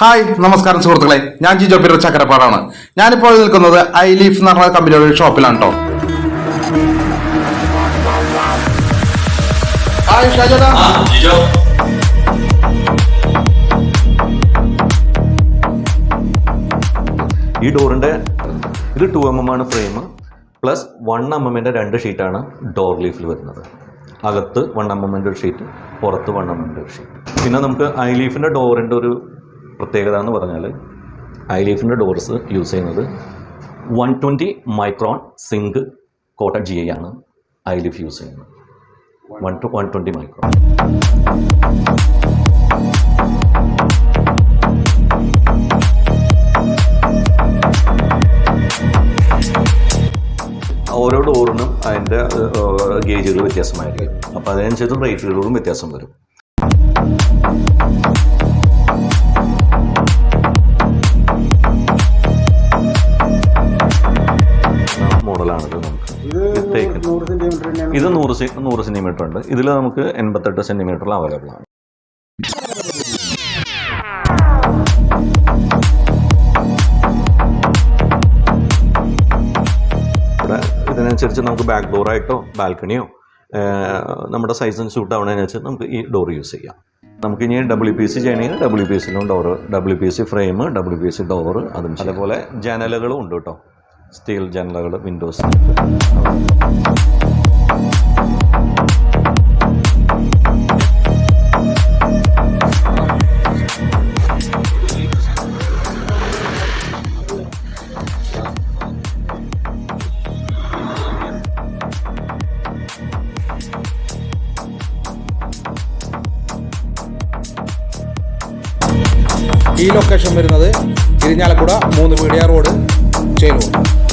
Hi നമസ്കാരം സുഹൃത്തുക്കളെ. ഞാൻ ജിജോ പിറ ചക്കരപ്പാടാണ് ഞാനിപ്പോൾ നിൽക്കുന്നത് ഐ ലീഫ് എന്ന് പറഞ്ഞ കമ്പനിയുടെ ഒരു ഷോപ്പിലാണ് കേട്ടോ ഹായ് ഷാജേട്ടാ ഈ ഡോറിന്റെ ഇത് ടു എം എം ആണ് ഫ്രെയിം പ്ലസ് വൺ എം എമ്മിന്റെ രണ്ട് ഷീറ്റാണ് ഡോർ ലീഫിൽ വരുന്നത്. അകത്ത് വൺ എം എമ്മിന്റെ ഒരു ഷീറ്റ് പുറത്ത് വൺ എം എമ്മിന്റെ ഒരു ഷീറ്റ് പിന്നെ നമുക്ക് ഐ ലീഫിന്റെ ഡോറിന്റെ ഒരു പ്രത്യേകത എന്ന് പറഞ്ഞാൽ ഐ ലീഫിന്റെ ഡോർസ് യൂസ് ചെയ്യുന്നത് one twenty micron zinc coating G I ആണ് ഐ ലീഫ് യൂസ് ചെയ്യുന്നത്. One two one twenty micron. ഓരോ ഡോറിനും അതിന്റെ ഗേജുകൾ വ്യത്യാസമായിരിക്കും. അപ്പോൾ അതിനനുസരിച്ച് റേറ്റുകളും വ്യത്യാസം വരും. തേക്ക് ഇത് നൂറ് സെ നൂറ് സെന്റിമീറ്റർ ഉണ്ട്. ഇതിൽ നമുക്ക് എൺപത്തെട്ട് സെന്റിമീറ്ററിൽ അവൈലബിൾ ആണ്. ഇതിനനുസരിച്ച് നമുക്ക് ബാക്ക് ഡോറായിട്ടോ ബാൽക്കണിയോ നമ്മുടെ സൈസിന് സൂട്ട് ആവണതിനനുസരിച്ച് നമുക്ക് ഈ ഡോർ യൂസ് ചെയ്യാം. നമുക്ക് ഇനി ഡബ്ല്യു പി സി ചെയ്യണമെങ്കിൽ W P സിയിലും door W P C frame W P C door അതും. അതേപോലെ ജനലുകളും ഉണ്ട് കേട്ടോ. സ്റ്റീൽ ജനലുകൾ വിൻഡോസ് ഈ ലൊക്കേഷൻ വരുന്നത് ഇരിഞ്ഞാലക്കുട മൂന്ന് പീടിയ റോഡ്. Jane Orton.